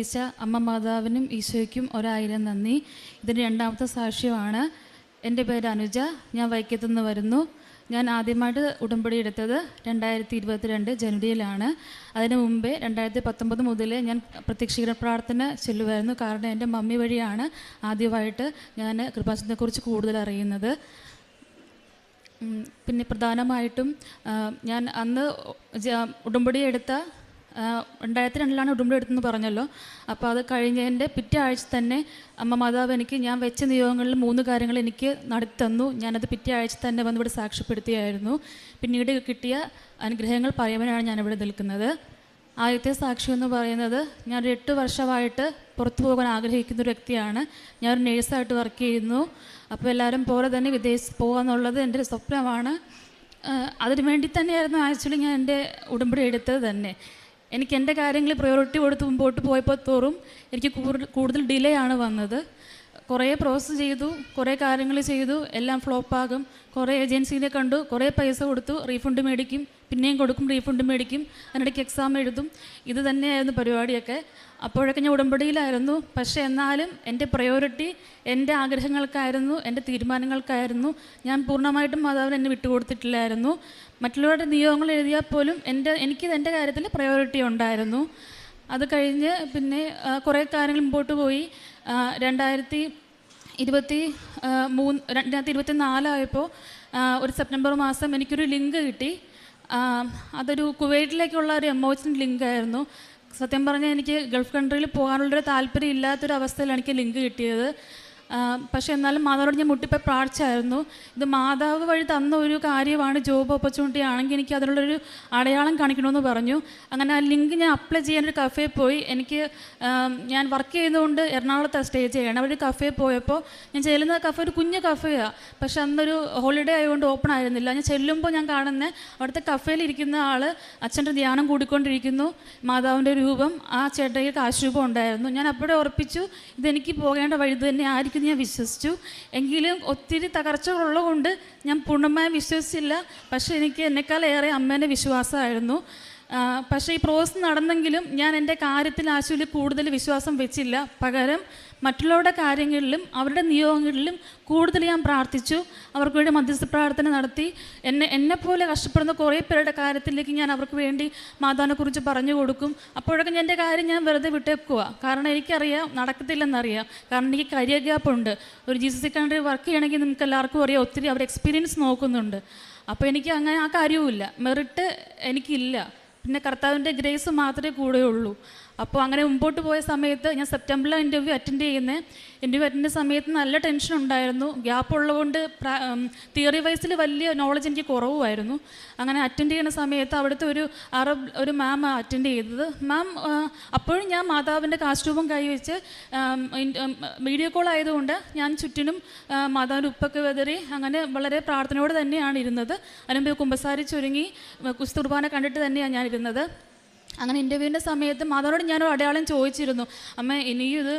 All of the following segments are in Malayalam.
ഈശ അമ്മ മാതാവിനും ഈശോയ്ക്കും ഒരായിരം നന്ദി. ഇതിന്റെ രണ്ടാമത്തെ സാക്ഷ്യമാണ് എന്റെ പേര് അനുജ. ഞാൻ വൈക്കത്തു നിന്ന് വരുന്നു. ഞാൻ ആദ്യമായിട്ട് ഉടമ്പടി എടുത്തത് രണ്ടായിരത്തി ഇരുപത്തിരണ്ട് ജനുവരിയിലാണ്. അതിന് മുമ്പേ രണ്ടായിരത്തി പത്തൊമ്പത് മുതൽ ഞാൻ പ്രത്യക്ഷീകരണ പ്രാർത്ഥന ചെല്ലുമായിരുന്നു കാരണം എന്റെ മമ്മി വഴിയാണ് ആദ്യമായിട്ട് ഞാൻ കൃപാസനത്തെക്കുറിച്ച് കൂടുതൽ അറിയുന്നത്. പിന്നെ പ്രധാനമായിട്ടും ഞാൻ അന്ന് ഉടമ്പടി എടുത്ത രണ്ടായിരത്തി രണ്ടിലാണ് ഉടുമ്പടി എടുത്തെന്ന് പറഞ്ഞല്ലോ. അപ്പോൾ അത് കഴിഞ്ഞതിന്റെ പിറ്റേ ആഴ്ച തന്നെ അമ്മ മാതാവ് എനിക്ക് ഞാൻ വെച്ച നിയോഗങ്ങളിൽ മൂന്ന് കാര്യങ്ങൾ എനിക്ക് നടത്തി തന്നു ഞാനത് പിറ്റേ ആഴ്ച തന്നെ വന്ന് ഇവിടെ സാക്ഷ്യപ്പെടുത്തിയായിരുന്നു. പിന്നീട് കിട്ടിയ അനുഗ്രഹങ്ങൾ പറയുവാനാണ് ഞാനിവിടെ നിൽക്കുന്നത്. ആദ്യത്തെ സാക്ഷി എന്ന് പറയുന്നത് ഞാനൊരു എട്ട് വർഷമായിട്ട് പുറത്തു പോകാൻ ആഗ്രഹിക്കുന്ന ഒരു വ്യക്തിയാണ്. ഞാനൊരു നേഴ്സായിട്ട് വർക്ക് ചെയ്യുന്നു. അപ്പോൾ എല്ലാവരും പോലെ തന്നെ വിദേശത്ത് പോകുക എന്നുള്ളത് എന്റെ ഒരു സ്വപ്നമാണ്. അതിനു വേണ്ടി തന്നെയായിരുന്നു ആക്ച്വലി ഞാൻ എന്റെ ഉടമ്പടി എടുത്തത് തന്നെ. എനിക്ക് എന്റെ കാര്യങ്ങൾ പ്രയോറിറ്റി കൊടുത്ത് മുമ്പോട്ട് പോയപ്പോൾ തോറും എനിക്ക് കൂടുതൽ ഡിലേ ആണ് വന്നത്. കുറേ പ്രോസസ്സ് ചെയ്തു കുറേ കാര്യങ്ങൾ ചെയ്തു എല്ലാം ഫ്ലോപ്പാകും കുറേ ഏജൻസീനെ കണ്ടു കുറേ പൈസ കൊടുത്തു റീഫണ്ട് മേടിക്കും പിന്നെയും കൊടുക്കും റീഫണ്ട് മേടിക്കും അതിനിടയ്ക്ക് എക്സാം എഴുതും. ഇത് തന്നെയായിരുന്നു പരിപാടിയൊക്കെ. അപ്പോഴൊക്കെ ഞാൻ ഉടമ്പടിയിലായിരുന്നു. പക്ഷേ എന്നാലും എന്റെ പ്രയോറിറ്റി എന്റെ ആഗ്രഹങ്ങൾക്കായിരുന്നു എന്റെ തീരുമാനങ്ങൾക്കായിരുന്നു. ഞാൻ പൂർണമായിട്ടും മാതാവിന് എന്നെ വിട്ടുകൊടുത്തിട്ടില്ലായിരുന്നു. മറ്റുള്ളവരുടെ നിയോഗങ്ങൾ എഴുതിയാൽ പോലും എന്റെ എനിക്കിത് എന്റെ കാര്യത്തിൽ പ്രയോറിറ്റി ഉണ്ടായിരുന്നു. അത് കഴിഞ്ഞ് പിന്നെ കുറേ കാര്യങ്ങൾ മുമ്പോട്ട് പോയി. രണ്ടായിരത്തി ഇരുപത്തി മൂന്ന് രണ്ടായിരത്തി ഇരുപത്തി നാലായപ്പോൾ ഒരു സെപ്റ്റംബർ മാസം എനിക്കൊരു ലിങ്ക് കിട്ടി. അതൊരു കുവൈറ്റിലേക്കുള്ള ഒരു എമോഷൻ ലിങ്ക് ആയിരുന്നു. സത്യം പറഞ്ഞാൽ എനിക്ക് ഗൾഫ് കൺട്രിയിൽ പോകാനുള്ളൊരു താല്പര്യം ഇല്ലാത്തൊരു അവസ്ഥയിലാണ് എനിക്ക് ലിങ്ക് കിട്ടിയത്. പക്ഷേ എന്നാലും മാതാവിനോട് ഞാൻ മുട്ടിപ്പോൾ പ്രാർത്ഥിച്ചായിരുന്നു. ഇത് മാതാവ് വഴി തന്ന ഒരു കാര്യമാണ് ജോബ് ഓപ്പർച്യൂണിറ്റി ആണെങ്കിൽ എനിക്ക് അതിനുള്ളൊരു അടയാളം കാണിക്കണമെന്ന് പറഞ്ഞു. അങ്ങനെ ആ ലിങ്ക് ഞാൻ അപ്ലൈ ചെയ്യാൻ ഒരു കഫേ പോയി. എനിക്ക് ഞാൻ വർക്ക് ചെയ്യുന്നതുകൊണ്ട് എറണാകുളത്ത് സ്റ്റേ ചെയ്യണം. ഒരു കഫേ പോയപ്പോൾ ഞാൻ ചെല്ലുന്ന കഫേ ഒരു കുഞ്ഞ് കഫേയാണ് പക്ഷെ അന്നൊരു ഹോളിഡേ ആയതുകൊണ്ട് ഓപ്പൺ ആയിരുന്നില്ല. ഞാൻ ചെല്ലുമ്പോൾ ഞാൻ കാണുന്ന അവിടുത്തെ കഫേയിൽ ഇരിക്കുന്ന ആൾ അച്ഛന്റെ ധ്യാനം കൂടിക്കൊണ്ടിരിക്കുന്നു. മാതാവിന്റെ രൂപം ആ ചേട്ടയ്ക്ക് കാശുരൂപം ഉണ്ടായിരുന്നു. ഞാൻ അപ്പോഴേ ഉറപ്പിച്ചു ഇതെനിക്ക് പോകേണ്ട വഴി തന്നെ ആയിരിക്കും എന്ന് ഞാൻ വിശ്വസിച്ചു. എങ്കിലും ഒത്തിരി തകർച്ചകളുള്ളതുകൊണ്ട് ഞാൻ പൂർണമായും വിശ്വസിച്ചില്ല. പക്ഷേ എനിക്ക് എന്നെക്കാളേറെ അമ്മേന്റെ വിശ്വാസമായിരുന്നു. പക്ഷേ ഈ പ്രോസസ് നടന്നെങ്കിലും ഞാൻ എന്റെ കാര്യത്തിൽ ആശുവിൽ കൂടുതൽ വിശ്വാസം വെച്ചില്ല. പകരം മറ്റുള്ളവരുടെ കാര്യങ്ങളിലും അവരുടെ നിയോഗങ്ങളിലും കൂടുതൽ ഞാൻ പ്രാർത്ഥിച്ചു. അവർക്ക് വേണ്ടി മധ്യസ്ഥ പ്രാർത്ഥന നടത്തി. എന്നെ എന്നെപ്പോലെ കഷ്ടപ്പെടുന്ന കുറേ പേരുടെ കാര്യത്തിലേക്ക് ഞാൻ അവർക്ക് വേണ്ടി മാതാവിനെക്കുറിച്ച് പറഞ്ഞു കൊടുക്കും. അപ്പോഴൊക്കെ ഞാൻ എന്റെ കാര്യം ഞാൻ വെറുതെ വിട്ടേക്കുക കാരണം എനിക്കറിയാം നടക്കത്തില്ലെന്നറിയാം. കാരണം എനിക്ക് കരിയർ ഗ്യാപ്പ് ഉണ്ട്. ഒരു G C C country work ചെയ്യണമെങ്കിൽ നിങ്ങൾക്ക് എല്ലാവർക്കും അറിയാം ഒത്തിരി അവർ എക്സ്പീരിയൻസ് നോക്കുന്നുണ്ട്. അപ്പോൾ എനിക്ക് അങ്ങനെ ആ കാര്യവുമില്ല. മെറിറ്റ് എനിക്കില്ല. പിന്നെ കർത്താവിന്റെ ഗ്രേസ് മാത്രമേ കൂടെയുള്ളൂ. അപ്പോൾ അങ്ങനെ മുമ്പോട്ട് പോയ സമയത്ത് ഞാൻ സെപ്റ്റംബറിലാണ് ഇന്റർവ്യൂ അറ്റൻഡ് ചെയ്യുന്നത് ഇന്റർവ്യൂ അറ്റൻഡ് സമയത്ത് നല്ല ടെൻഷൻ ഉണ്ടായിരുന്നു. ഗ്യാപ്പ് ഉള്ളതുകൊണ്ട് തിയറി വൈസിൽ വലിയ നോളജ് എനിക്ക് കുറവുമായിരുന്നു. അങ്ങനെ അറ്റൻഡ് ചെയ്യുന്ന സമയത്ത് അവിടുത്തെ ഒരു അറബ് ഒരു മാം അറ്റൻഡ് ചെയ്തത്. മാം അപ്പോഴും ഞാൻ മാതാവിന്റെ കാസ്റ്റ്യൂമും കൈവച്ച് വീഡിയോ കോൾ ആയതുകൊണ്ട് ഞാൻ ചുറ്റിനും മാതാവിന്റെ ഉപ്പൊക്കെ വെതറി അങ്ങനെ വളരെ പ്രാർത്ഥനയോടെ തന്നെയാണ് ഇരുന്നത്. അതിനുമ്പോൾ കുമ്പസാരി ചുരുങ്ങി കുസ്തു കണ്ടിട്ട് തന്നെയാണ് ഞാൻ ഇരുന്നത്. അങ്ങനെ ഇന്റർവ്യൂവിന്റെ സമയത്ത് മാതാവിനോട് ഞാനൊരു അടയാളം ചോദിച്ചിരുന്നു. അമ്മ ഇനിയും ഇത്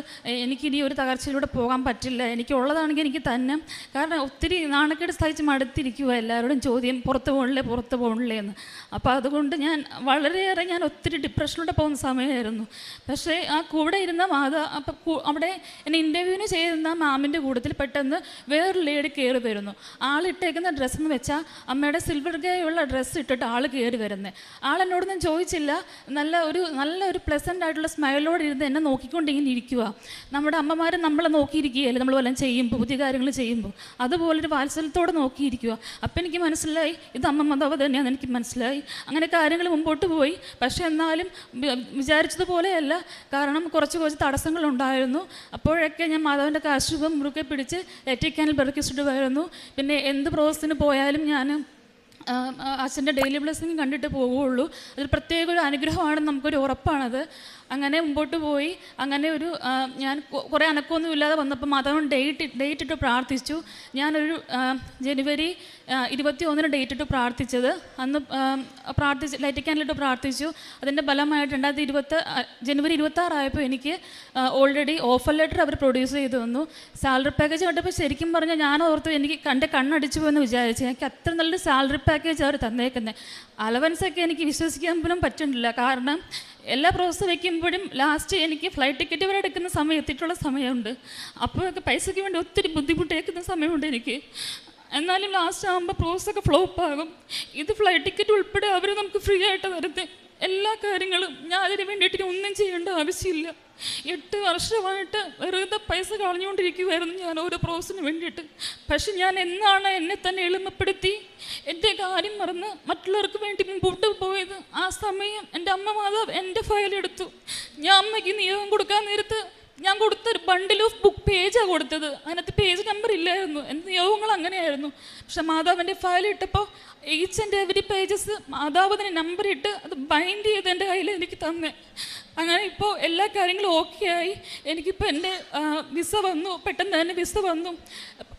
എനിക്കിനി ഒരു തകർച്ചയിലൂടെ പോകാൻ പറ്റില്ല. എനിക്ക് ഉള്ളതാണെങ്കിൽ എനിക്ക് തന്നെ. കാരണം ഒത്തിരി നാണക്കേട് സഹിച്ച് മടുത്തിരിക്കുക എല്ലാവരോടും ചോദ്യം പുറത്ത് പോകണില്ലേ പുറത്ത് പോകണില്ലേ എന്ന്. അപ്പോൾ അതുകൊണ്ട് ഞാൻ വളരെയേറെ ഞാൻ ഒത്തിരി ഡിപ്രഷനിലൂടെ പോകുന്ന സമയമായിരുന്നു. പക്ഷേ ആ കൂടെ ഇരുന്ന മാതാ അപ്പം അവിടെ എന്നെ ഇന്റർവ്യൂവിന് ചെയ്യുന്ന മാമിന്റെ കൂട്ടത്തിൽ പെട്ടെന്ന് വേറൊരു ലേഡി കയറി വരുന്നു. ആളിട്ടേക്കുന്ന ഡ്രസ്സെന്ന് വെച്ചാൽ അമ്മയുടെ സിൽവർ ഗേയുള്ള ഡ്രസ്സ് ഇട്ടിട്ട് ആൾ കയറി വരുന്നത് ആളെന്നോടൊന്നും ചോദിച്ചില്ല. നല്ല ഒരു നല്ല ഒരു പ്ലസന്റ് ആയിട്ടുള്ള സ്മൈലോടെ ഇരുന്ന് എന്നെ നോക്കിക്കൊണ്ടിങ്ങനെ ഇരിക്കുക നമ്മുടെ അമ്മമാർ നമ്മളെ നോക്കിയിരിക്കുകയല്ലേ നമ്മൾ വല്ലതും ചെയ്യുമ്പോൾ പുതിയ കാര്യങ്ങൾ ചെയ്യുമ്പോൾ അതുപോലൊരു വാത്സല്യത്തോടെ നോക്കിയിരിക്കുക അപ്പം എനിക്ക് മനസ്സിലായി ഇത് അമ്മ മതാവ് തന്നെയാണെന്ന് എനിക്ക് മനസ്സിലായി. അങ്ങനെ കാര്യങ്ങൾ മുമ്പോട്ട് പോയി. പക്ഷേ എന്നാലും വിചാരിച്ചതുപോലെയല്ല. കാരണം കുറച്ച് കുറച്ച് തടസ്സങ്ങളുണ്ടായിരുന്നു. അപ്പോഴൊക്കെ ഞാൻ മാതാവിന്റെ കാശുപം മുറുകെ പിടിച്ച് എറ്റിക്കാനിൽ വരുന്നു. പിന്നെ എന്ത് പ്രോസസ്സിന് പോയാലും ഞാൻ അച്ഛന്റെ ഡെയിലി ബ്ലെസ്സിങ് കണ്ടിട്ട് പോവുകയുള്ളൂ. അതൊരു പ്രത്യേക ഒരു അനുഗ്രഹമാണെന്ന് നമുക്കൊരു ഉറപ്പാണത്. അങ്ങനെ മുമ്പോട്ട് പോയി. അങ്ങനെ ഒരു ഞാൻ കുറേ അനക്കമൊന്നും ഇല്ലാതെ വന്നപ്പോൾ മാതാവിന് ഡേറ്റ് ഡേറ്റ് ഇട്ട് പ്രാർത്ഥിച്ചു. ഞാനൊരു ജനുവരി ഇരുപത്തി ഒന്നിന് ഡേറ്റ് ഇട്ട് പ്രാർത്ഥിച്ചത്. അന്ന് പ്രാർത്ഥിച്ച് ലൈറ്റ് ക്യാനിലിട്ട് പ്രാർത്ഥിച്ചു. അതിന്റെ ഫലമായിട്ട് രണ്ടായിരത്തി ഇരുപത്തി ജനുവരി ഇരുപത്തി ആറായപ്പോൾ എനിക്ക് ഓൾറെഡി ഓഫർ ലെറ്റർ അവർ പ്രൊഡ്യൂസ് ചെയ്ത് തന്നു. സാലറി പാക്കേജ് കണ്ടപ്പോൾ ശരിക്കും പറഞ്ഞാൽ ഞാൻ ഓർത്തു എനിക്ക് കണ്ട് കണ്ണടിച്ചു പോയെന്ന് വിചാരിച്ചു. എനിക്ക് അത്ര നല്ലൊരു സാലറി പാക്കേജ് അവർ തന്നേക്കുന്നത് അലവൻസൊക്കെ എനിക്ക് വിശ്വസിക്കാൻ പോലും പറ്റുന്നില്ല. കാരണം എല്ലാ പ്രോസസ്സ് വെക്കുമ്പോഴും ലാസ്റ്റ് എനിക്ക് ഫ്ലൈറ്റ് ടിക്കറ്റ് വരെ എടുക്കുന്ന സമയം എത്തിയിട്ടുള്ള സമയമുണ്ട്. അപ്പോഴൊക്കെ പൈസയ്ക്ക് വേണ്ടി ഒത്തിരി ബുദ്ധിമുട്ടേക്കുന്ന സമയമുണ്ട് എനിക്ക്. എന്നാലും ലാസ്റ്റ് ആകുമ്പോൾ പ്രോസസ്സൊക്കെ ഫ്ലോപ്പ് ആകും. ഇത് ഫ്ലൈറ്റ് ടിക്കറ്റ് ഉൾപ്പെടെ അവർ നമുക്ക് ഫ്രീ ആയിട്ട് തരുന്നത് എല്ലാ കാര്യങ്ങളും ഞാൻ അതിന് വേണ്ടിയിട്ട് ഒന്നും ചെയ്യേണ്ട ആവശ്യമില്ല. എട്ട് വർഷമായിട്ട് വെറുതെ പൈസ കളഞ്ഞുകൊണ്ടിരിക്കുമായിരുന്നു ഞാൻ ഓരോ പ്രോസസ്സിന് വേണ്ടിയിട്ട്. പക്ഷെ ഞാൻ എന്നാണ് എന്നെ തന്നെ എളിമപ്പെടുത്തി? എന്റെ കാര്യം മറന്ന് മറ്റുള്ളവർക്ക് വേണ്ടി മുമ്പോട്ട് പോയത്. ആ സമയം എന്റെ അമ്മ മാതാവ് എന്റെ ഫയൽ എടുത്തു. ഞാൻ അമ്മയ്ക്ക് നിയോഗം കൊടുക്കാൻ നേരത്ത് ഞാൻ കൊടുത്ത ഒരു ബണ്ടിൽ ഓഫ് ബുക്ക് പേജാണ് കൊടുത്തത്. അതിനകത്ത് പേജ് നമ്പർ ഇല്ലായിരുന്നു. എന്റെ നിയോഗങ്ങൾ അങ്ങനെയായിരുന്നു. പക്ഷെ മാതാവിന്റെ ഫയൽ ഇട്ടപ്പോൾ ഈച്ച് ആൻഡ് എവരി പേജസ് മാതാവ് തന്നെ നമ്പർ ഇട്ട് അത് ബൈൻഡ് ചെയ്ത് എന്റെ കയ്യിൽ എനിക്ക് തന്നെ. അങ്ങനെ ഇപ്പോൾ എല്ലാ കാര്യങ്ങളും ഓക്കെ ആയി. എനിക്കിപ്പോൾ എന്റെ വിസ വന്നു. പെട്ടെന്ന് തന്നെ വിസ വന്നു.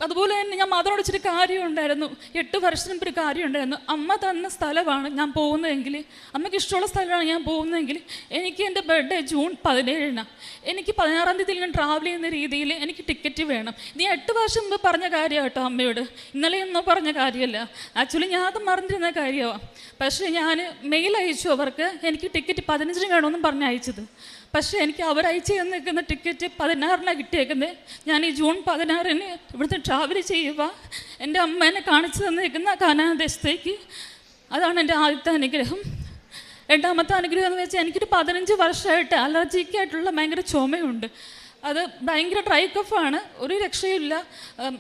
അതുപോലെ തന്നെ ഞാൻ മാതാവിനോട് ഇച്ചിരി കാര്യം ഉണ്ടായിരുന്നു എട്ട് വർഷത്തിന് മുമ്പ് ഒരു കാര്യം ഉണ്ടായിരുന്നു അമ്മ തന്ന സ്ഥലമാണ് ഞാൻ പോകുന്നതെങ്കിൽ അമ്മയ്ക്ക് ഇഷ്ടമുള്ള സ്ഥലമാണ് ഞാൻ പോകുന്നതെങ്കിൽ എനിക്ക് എന്റെ ബർത്ത്ഡേ ജൂൺ പതിനേഴിനാണ് എനിക്ക് പതിനാറാം തീയതിയിൽ ഞാൻ ട്രാവൽ ചെയ്യുന്ന രീതിയിൽ എനിക്ക് ടിക്കറ്റ് വേണം. നീ എട്ട് വർഷം മുമ്പ് പറഞ്ഞ കാര്യം കേട്ടോ അമ്മയോട്. ഇന്നലെ ഒന്നും പറഞ്ഞ കാര്യമല്ല. ആക്ച്വലി ഞാൻ അത് മറന്നിരുന്ന കാര്യമാണ് പക്ഷേ ഞാൻ മെയിൽ അയച്ചു അവർക്ക്. എനിക്ക് ടിക്കറ്റ് പതിനഞ്ചിന് വേണമെന്നും പറഞ്ഞ് അയച്ചത് പക്ഷേ എനിക്ക് അവർ അയച്ചു തന്നിരിക്കുന്ന ടിക്കറ്റ് പതിനാറിനാണ് കിട്ടിയേക്കുന്നത് ഞാൻ ഈ ജൂൺ പതിനാറിന് ഇവിടുന്ന് ട്രാവൽ ചെയ്യുക എന്റെ അമ്മേനെ കാണിച്ചു തന്നിരിക്കുന്ന കാനാദേശത്തേക്ക് അതാണ് എന്റെ ആദ്യത്തെ അനുഗ്രഹം. രണ്ടാമത്തെ അനുഗ്രഹം എന്ന് വെച്ചാൽ എനിക്കൊരു പതിനഞ്ച് വർഷമായിട്ട് അലർജിക്കായിട്ടുള്ള ഭയങ്കര ചുമയുണ്ട്. അത് ഭയങ്കര ഡ്രൈ കഫാണ് ഒരു രക്ഷയില്ല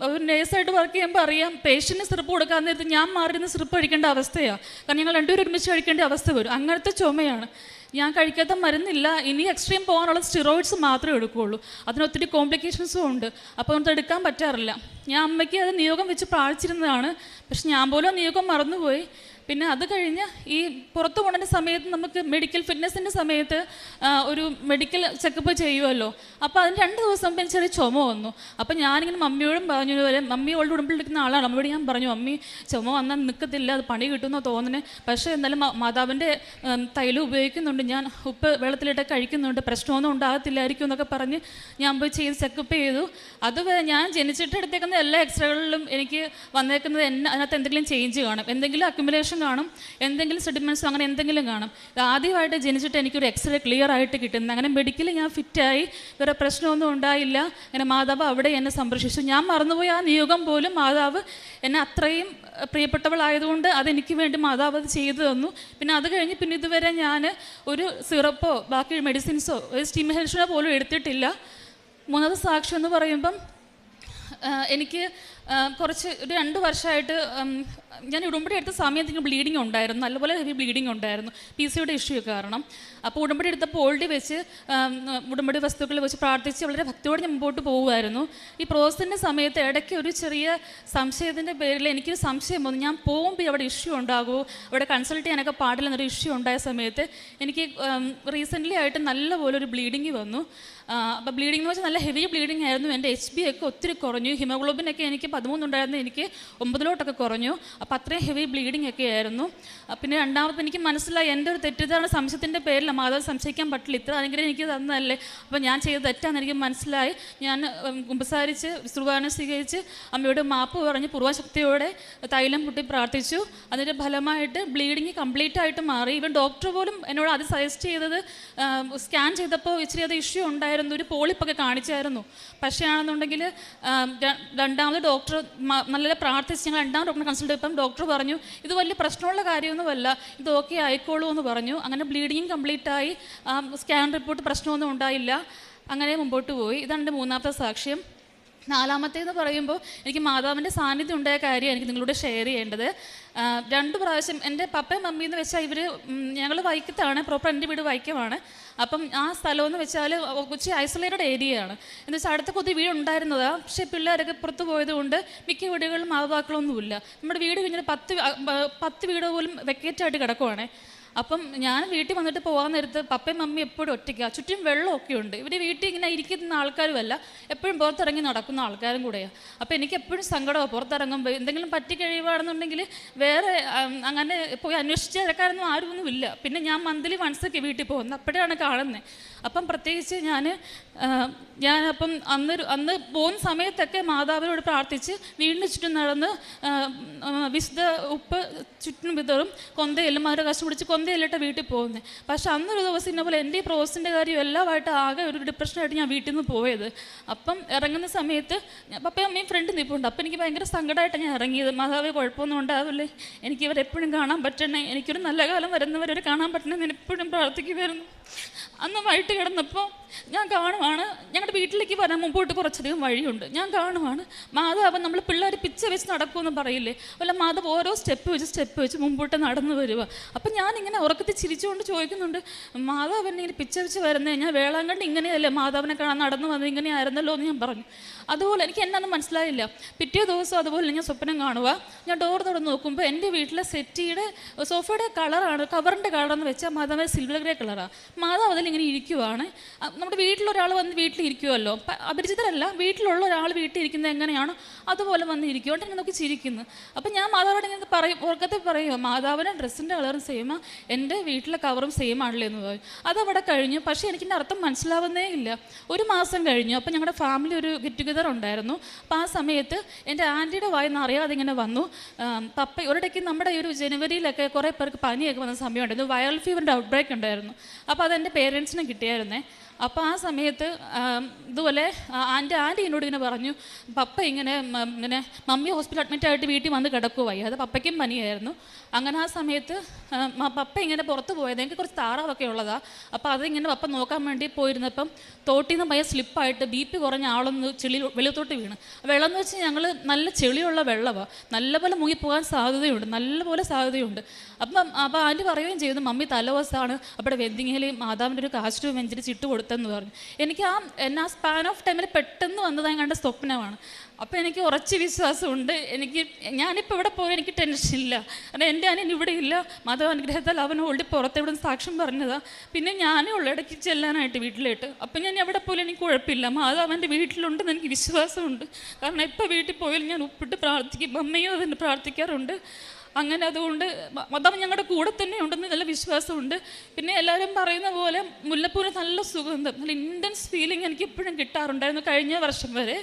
ഒരു നേഴ്സായിട്ട് വർക്ക് ചെയ്യുമ്പോൾ അറിയാം പേഷ്യന്റിന് സിറപ്പ് കൊടുക്കാൻ നേരത്ത് ഞാൻ മാറിയിരുന്ന സിറപ്പ് കഴിക്കേണ്ട അവസ്ഥയാണ് കാരണം ഞങ്ങൾ രണ്ടുപേരും ഒരുമിച്ച് കഴിക്കേണ്ട അവസ്ഥ വരും. അങ്ങനത്തെ ചുമയാണ്. ഞാൻ കഴിക്കാത്ത മരുന്നില്ല. ഇനി എക്സ്ട്രീം പോകാനുള്ള സ്റ്റിറോയിഡ്സ് മാത്രമേ എടുക്കുകയുള്ളൂ അതിന് ഒത്തിരി കോംപ്ലിക്കേഷൻസും ഉണ്ട്. അപ്പോൾ നമുക്ക് എടുക്കാൻ പറ്റാറില്ല. ഞാൻ അമ്മയ്ക്ക് അത് നിയോഗം വെച്ച് പ്രാർത്ഥിച്ചിരുന്നതാണ് പക്ഷെ ഞാൻ പോലും നിയോഗം മറന്നുപോയി. പിന്നെ അത് കഴിഞ്ഞ് ഈ പുറത്തു പോകുന്ന സമയത്ത് നമുക്ക് മെഡിക്കൽ ഫിറ്റ്നസിന്റെ സമയത്ത് ഒരു മെഡിക്കൽ ചെക്കപ്പ് ചെയ്യുമല്ലോ അപ്പോൾ അതിന് രണ്ട് ദിവസം പിന്നെ ചെറിയ ചുമ വന്നു. അപ്പോൾ ഞാനിങ്ങനെ മമ്മിയോടും പറഞ്ഞു പോലെ മമ്മി ഓൾഡ് ഉടമ്പിലിരിക്കുന്ന ആളാണ്. അമ്മയോട് ഞാൻ പറഞ്ഞു മമ്മി ചുമ വന്നാൽ നിൽക്കത്തില്ല അത് പണി കിട്ടുമെന്നോ തോന്നുന്നത് പക്ഷേ എന്നാലും മാതാവിന്റെ തൈലം ഉപയോഗിക്കുന്നുണ്ട്. ഞാൻ ഉപ്പ് വെള്ളത്തിലിട്ട് കഴിക്കുന്നുണ്ട്. പ്രശ്നമൊന്നും ഉണ്ടാകത്തില്ലായിരിക്കും എന്നൊക്കെ പറഞ്ഞ് ഞാൻ പോയി ചെയ്ത് ചെക്കപ്പ് ചെയ്തു. അത് ഞാൻ ജനിച്ചിട്ട് എടുത്തേക്കുന്ന എല്ലാ എക്സ്റേകളിലും എനിക്ക് വന്നേക്കുന്നത് എന്നെ അതിനകത്ത് എന്തെങ്കിലും ചേഞ്ച് കാണും. എന്തെങ്കിലും അക്യുമുലേഷൻ കാണും. എന്തെങ്കിലും സെഡിമെൻസ് അങ്ങനെ എന്തെങ്കിലും കാണും. ആദ്യമായിട്ട് ജനിച്ചിട്ട് എനിക്കൊരു എക്സ്റേ ക്ലിയർ ആയിട്ട് കിട്ടുന്നത്. അങ്ങനെ മെഡിക്കലി ഞാൻ ഫിറ്റായി വേറെ പ്രശ്നമൊന്നും ഉണ്ടായില്ല. അങ്ങനെ മാതാവ് അവിടെ എന്നെ സംരക്ഷിച്ചു. ഞാൻ മറന്നുപോയി. ആ നിയോഗം പോലും മാതാവ് എന്നെ അത്രയും പ്രിയപ്പെട്ടവളായതുകൊണ്ട് അതെനിക്ക് വേണ്ടി മാതാവ് അത് ചെയ്തു തന്നു. പിന്നെ അത് കഴിഞ്ഞ് പിന്നെ ഇതുവരെ ഞാൻ ഒരു സിറപ്പോ ബാക്കി മെഡിസിൻസോ ഒരു സ്റ്റീം ഹെൽഷനോ പോലും എടുത്തിട്ടില്ല. മൂന്നാമത്തെ സാക്ഷി എന്ന് പറയുമ്പം എനിക്ക് കുറച്ച് ഒരു രണ്ട് വർഷമായിട്ട് ഞാൻ ഉടമ്പടി എടുത്ത സമയത്ത് എനിക്ക് ബ്ലീഡിങ് ഉണ്ടായിരുന്നു. നല്ലപോലെ ഹെവി ബ്ലീഡിങ് ഉണ്ടായിരുന്നു. പി സിയുടെ ഇഷ്യൂ കാരണം. അപ്പോൾ ഉടമ്പടി എടുത്തപ്പോൾ പോൾഡി വെച്ച് ഉടുമ്പടി വസ്തുക്കൾ വെച്ച് പ്രാർത്ഥിച്ച് വളരെ ഭക്തിയോടെ ഞാൻ മുമ്പോട്ട് പോകുമായിരുന്നു. ഈ പ്രോസസ്സിന്റെ സമയത്ത് ഇടയ്ക്ക് ഒരു ചെറിയ സംശയത്തിന്റെ പേരിൽ എനിക്കൊരു സംശയം വന്നു. ഞാൻ പോകുമ്പോൾ അവിടെ ഇഷ്യൂ ഉണ്ടാകുമോ അവിടെ കൺസൾട്ട് ചെയ്യാനൊക്കെ പാടില്ലെന്നൊരു ഇഷ്യൂ ഉണ്ടായ സമയത്ത് എനിക്ക് റീസെന്റ്ലി ആയിട്ട് നല്ലപോലെ ഒരു ബ്ലീഡിങ് വന്നു. അപ്പോൾ ബ്ലീഡിംഗ് എന്ന് വെച്ചാൽ നല്ല ഹെവി ബ്ലീഡിംഗ് ആയിരുന്നു. എന്റെ എച്ച് ബി ഒക്കെ ഒത്തിരി കുറഞ്ഞു. ഹിമോഗ്ലോബിൻ ഒക്കെ എനിക്ക് പതിമൂന്നുണ്ടായിരുന്നു എനിക്ക് ഒമ്പതിലോട്ടൊക്കെ കുറഞ്ഞു. അപ്പോൾ അത്രയും ഹെവി ബ്ലീഡിങ് ഒക്കെ ആയിരുന്നു. പിന്നെ രണ്ടാമത് എനിക്ക് മനസ്സിലായി എന്റെ ഒരു തെറ്റിദ്ധാരണ സംശയത്തിന്റെ പേരിൽ മാതാവ് സംശയിക്കാൻ പറ്റില്ല. ഇത്ര അനുഗ്രഹം എനിക്ക് തന്നതല്ലേ? അപ്പോൾ ഞാൻ ചെയ്ത തെറ്റാന്ന് എനിക്ക് മനസ്സിലായി. ഞാൻ കുമ്പസാരിച്ച് സുർബാന സ്വീകരിച്ച് അമ്മയോട് മാപ്പ് പറഞ്ഞ് പൂർവശക്തിയോടെ തൈലം പൊട്ടി പ്രാർത്ഥിച്ചു. അതിന്റെ ഫലമായിട്ട് ബ്ലീഡിങ് കംപ്ലീറ്റ് ആയിട്ട് മാറി. ഇവൻ ഡോക്ടർ പോലും എന്നോട് അത് സജസ്റ്റ് ചെയ്തത് സ്കാൻ ചെയ്തപ്പോൾ ഇച്ചിരി അത് ഇഷ്യൂ ഉണ്ടായിരുന്നു. ഒരു പോളിപ്പൊക്കെ കാണിച്ചായിരുന്നു. പക്ഷേ ആണെന്നുണ്ടെങ്കിൽ രണ്ടാമത് ഡോക്ടർ നല്ല പ്രാർത്ഥിച്ച് ഞങ്ങൾ രണ്ടാം ഡോക്ടറെ കൺസൾട്ട് ചെയ്തപ്പം ഡോക്ടർ പറഞ്ഞു ഇത് വലിയ പ്രശ്നമുള്ള കാര്യമൊന്നുമല്ല ഇത് ഓക്കെ ആയിക്കോളൂ എന്ന് പറഞ്ഞു. അങ്ങനെ ബ്ലീഡിങ് കംപ്ലീറ്റ് ആയി സ്കാൻ റിപ്പോർട്ട് പ്രശ്നമൊന്നും ഉണ്ടായില്ല. അങ്ങനെ മുമ്പോട്ട് പോയി. ഇതാണ് എന്റെ മൂന്നാമത്തെ സാക്ഷ്യം. നാലാമത്തേന്ന് പറയുമ്പോൾ എനിക്ക് മാതാവിന്റെ സാന്നിധ്യം ഉണ്ടായ കാര്യം എനിക്ക് നിങ്ങളോട് ഷെയർ ചെയ്യേണ്ടത്. രണ്ട് പ്രാവശ്യം എന്റെ പപ്പയും മമ്മിയെന്ന് എന്ന് വെച്ചാൽ ഇവർ ഞങ്ങൾ വൈക്കത്താണ് പ്രോപ്പർ എന്റെ വീട് വൈക്കമാണ്. അപ്പം ആ സ്ഥലമെന്ന് വെച്ചാൽ കൊച്ചി ഐസൊലേറ്റഡ് ഏരിയയാണ് എന്ന് വെച്ചാൽ അടുത്ത കൊതി വീട് ഉണ്ടായിരുന്നതാണ് പക്ഷേ പിള്ളേരൊക്കെ പുറത്ത് പോയതുകൊണ്ട് മിക്ക വീടുകളിലും മാതാക്കളൊന്നുമില്ല നമ്മുടെ വീട് കഴിഞ്ഞാൽ പത്ത് പത്ത് വീട് പോലും വെക്കേറ്റായിട്ട് കിടക്കുവാണേ. അപ്പം ഞാൻ വീട്ടിൽ വന്നിട്ട് പോകാൻ നേരത്ത് പപ്പയും മമ്മി എപ്പോഴും ഒറ്റയ്ക്കാണ് ചുറ്റും വെള്ളമൊക്കെ ഉണ്ട്. ഇവർ വീട്ടിൽ ഇങ്ങനെ ഇരിക്കുന്ന ആൾക്കാരുമല്ല. എപ്പോഴും പുറത്തിറങ്ങി നടക്കുന്ന ആൾക്കാരും കൂടെയാണ് അപ്പോൾ എനിക്ക് എപ്പോഴും സങ്കടമാണ് പുറത്തിറങ്ങുമ്പോൾ എന്തെങ്കിലും പറ്റി വേറെ അങ്ങനെ പോയി അന്വേഷിച്ച് തിരക്കാരൊന്നും ആരുമൊന്നും ഇല്ല. പിന്നെ ഞാൻ മന്ത്ലി വൺസൊക്കെ വീട്ടിൽ പോകുന്നത്. അപ്പോഴാണ് കാണുന്നത്. അപ്പം പ്രത്യേകിച്ച് ഞാൻ ഞാൻ അപ്പം അന്ന് അന്ന് പോകുന്ന സമയത്തൊക്കെ മാതാവിനോട് പ്രാർത്ഥിച്ച് വീടിന് ചുറ്റും നടന്ന് വിശുദ്ധ ഉപ്പ് ചുറ്റും വിതറും കൊന്തയെല്ലും അവരെ കഷ്ടം പിടിച്ച് കൊന്തയെല്ലിട്ട് വീട്ടിൽ പോകുന്നത്. പക്ഷെ അന്നൊരു ദിവസം ഇന്ന പോലെ എന്റെ ഈ പ്രോസിന്റെ കാര്യം എല്ലാമായിട്ട് ആകെ ഒരു ഡിപ്രഷനായിട്ട് ഞാൻ വീട്ടിൽ നിന്ന് പോയത്. അപ്പം ഇറങ്ങുന്ന സമയത്ത് പപ്പയും അമ്മയും ഫ്രണ്ട് നിൽപ്പുണ്ട് അപ്പം എനിക്ക് ഭയങ്കര സങ്കടമായിട്ട് ഞാൻ ഇറങ്ങിയത്. മാതാവ് കുഴപ്പമൊന്നും ഉണ്ടാവില്ലേ? എനിക്ക് ഇവരെപ്പോഴും കാണാൻ പറ്റണേ? എനിക്കൊരു നല്ല കാലം വരുന്നവരെ കാണാൻ പറ്റണേ ഞാൻ എപ്പോഴും പ്രാർത്ഥിക്കുമായിരുന്നു അന്ന് വൈകിട്ട് കിടന്നപ്പോൾ ഞാൻ കാണുവാണ് ഞങ്ങളുടെ വീട്ടിലേക്ക് വരാൻ മുമ്പോട്ട് കുറച്ചധികം വഴിയുണ്ട്. ഞാൻ കാണുവാണ് മാതാവ് നമ്മൾ പിള്ളേർ പിച്ച വെച്ച് നടക്കുമെന്ന് പറയില്ലേ? അല്ല മാതാവ് ഓരോ സ്റ്റെപ്പ് വെച്ച് സ്റ്റെപ്പ് വെച്ച് മുമ്പോട്ട് നടന്നു വരിക അപ്പം ഞാനിങ്ങനെ ഉറക്കത്തിൽ ചിരിച്ചുകൊണ്ട് ചോദിക്കുന്നുണ്ട് മാതാവ് എന്നെ ഇങ്ങനെ പിച്ച വെച്ച് വരുന്നത് ഞാൻ വേളാങ്കണ്ട് ഇങ്ങനെയല്ലേ മാതാവിനെ കാണാൻ നടന്നു വന്നത്? ഇങ്ങനെയായിരുന്നല്ലോ? എന്ന് ഞാൻ പറഞ്ഞു. അതുപോലെ എനിക്ക് എന്നാന്ന് മനസ്സിലായില്ല. പിറ്റേ ദിവസം അതുപോലെ ഞാൻ സ്വപ്നം കാണുക ഞാൻ ഡോർ തുറന്ന് നോക്കുമ്പോൾ എന്റെ വീട്ടിലെ സെറ്റിയുടെ സോഫയുടെ കളറാണ് കവറിന്റെ കളറെന്ന് വെച്ചാൽ മാതാവ് സിൽവർ ഗ്രേ കളറാണ് മാതാവ് അതിൽ ഇങ്ങനെ ഇരിക്കുവാണ് നമ്മുടെ വീട്ടിലൊരാൾ വന്ന് വീട്ടിൽ ഇരിക്കുമല്ലോ അപരിചിതരല്ല വീട്ടിലുള്ള ഒരാൾ വീട്ടിൽ ഇരിക്കുന്നത് എങ്ങനെയാണ് അതുപോലെ വന്ന് ഇരിക്കും. ഇങ്ങനെ നോക്കി ചിരിക്കുന്നു. അപ്പം ഞാൻ മാതാവോട് ഇങ്ങനെ പറയും ഉറക്കത്തിൽ പറയുമോ മാതാവിന്റെ ഡ്രസ്സിന്റെ കളറും സെയിമാ എന്റെ വീട്ടിലെ കവറും സെയിം ആണല്ലേ എന്ന് പറയും. അതവിടെ കഴിഞ്ഞു. പക്ഷേ എനിക്കിന്റെ അർത്ഥം മനസ്സിലാവുന്നേ ഇല്ല. ഒരു മാസം കഴിഞ്ഞു. അപ്പം ഞങ്ങളുടെ ഫാമിലി ഒരു ഗെറ്റ് ടുഗദർ ഉണ്ടായിരുന്നു അപ്പോൾ ആ സമയത്ത് എന്റെ ആന്റിയുടെ വായിന്ന് അറിയാതെ ഇങ്ങനെ വന്നു. പപ്പ ഒരിടയ്ക്ക് നമ്മുടെ ഈ ഒരു ജനുവരിയിലൊക്കെ കുറേ പേർക്ക് പനിയൊക്കെ വന്ന സമയമുണ്ടായിരുന്നു. വൈറൽ ഫീവറിന്റെ ഔട്ട് ബ്രേക്ക് ഉണ്ടായിരുന്നു. അപ്പോൾ അതെന്റെ പേരൻസിനും കിട്ടിയായിരുന്നേ. അപ്പോൾ ആ സമയത്ത് ഇതുപോലെ ആന്റെ ആന്റി എന്നോട് ഇങ്ങനെ പറഞ്ഞു പപ്പ ഇങ്ങനെ ഇങ്ങനെ മമ്മി ഹോസ്പിറ്റൽ അഡ്മിറ്റ് ആയിട്ട് വീട്ടിൽ വന്ന് കിടക്കുവായി അത് പപ്പയ്ക്കും പനിയായിരുന്നു. അങ്ങനെ ആ സമയത്ത് പപ്പ ഇങ്ങനെ പുറത്ത് പോയത്. എനിക്ക് കുറച്ച് താറാവൊക്കെ ഉള്ളതാണ് അപ്പോൾ അതിങ്ങനെ പപ്പ നോക്കാൻ വേണ്ടി പോയിരുന്നപ്പം തോട്ടിൽ നിന്ന് ഭയ സ്ലിപ്പായിട്ട് ബി പി കുറഞ്ഞ ആളൊന്ന് ചെളി വെളുത്തോട്ട് വീണ്. വെള്ളം എന്ന് വെച്ചാൽ ഞങ്ങൾ നല്ല ചെളിയുള്ള വെള്ളമാണ് നല്ലപോലെ മുങ്ങിപ്പോകാൻ സാധ്യതയുണ്ട്. നല്ലപോലെ സാധ്യതയുണ്ട്. അപ്പം അപ്പോൾ ആന്റി പറയുകയും ചെയ്തു മമ്മി തലവസാണ്. അവിടെ വെന്തിങ്ങയിൽ മാതാവിന്റെ ഒരു കാസ്റ്റ്യൂം വെഞ്ചിരിച്ച് ഇട്ട് കൊടുത്തെന്ന് പറഞ്ഞു. എനിക്ക് ആ എന്നാ സ്പാൻ ഓഫ് ടൈമിൽ പെട്ടെന്ന് വന്നതായി കണ്ട സ്വപ്നമാണ്. അപ്പോൾ എനിക്ക് ഉറച്ച വിശ്വാസമുണ്ട്. എനിക്ക് ഞാനിപ്പോൾ ഇവിടെ പോയി എനിക്ക് ടെൻഷനില്ല കാരണം എന്റെ അനിയൻ ഇവിടെ ഇല്ല. മാധവ അനുഗ്രഹത്താൽ അവൻ ഓൾഡി പുറത്ത് ഇവിടെ നിന്ന് സാക്ഷ്യം പറഞ്ഞതാണ് പിന്നെ ഞാനേ ഉള്ളു ഇടയ്ക്ക് ചെല്ലാനായിട്ട് വീട്ടിലോട്ട്. അപ്പം ഞാൻ എവിടെ പോലും എനിക്ക് കുഴപ്പമില്ല. മാധവ് അവന്റെ വീട്ടിലുണ്ടെന്ന് എനിക്ക് വിശ്വാസമുണ്ട്. കാരണം ഇപ്പോൾ വീട്ടിൽ പോയാലും ഞാൻ ഉപ്പിട്ട് പ്രാർത്ഥിക്കും. അമ്മയും അതിന് പ്രാർത്ഥിക്കാറുണ്ട്. അങ്ങനെ അതുകൊണ്ട് മതം ഞങ്ങളുടെ കൂടെ തന്നെ ഉണ്ടെന്ന് നല്ല വിശ്വാസമുണ്ട്. പിന്നെ എല്ലാവരും പറയുന്ന പോലെ മുല്ലപ്പൂവിന് നല്ല സുഗന്ധം നല്ല ഇന്റൻസ് ഫീലിംഗ് എനിക്ക് ഇപ്പോഴും കിട്ടാറുണ്ടായിരുന്നു കഴിഞ്ഞ വർഷം വരെ.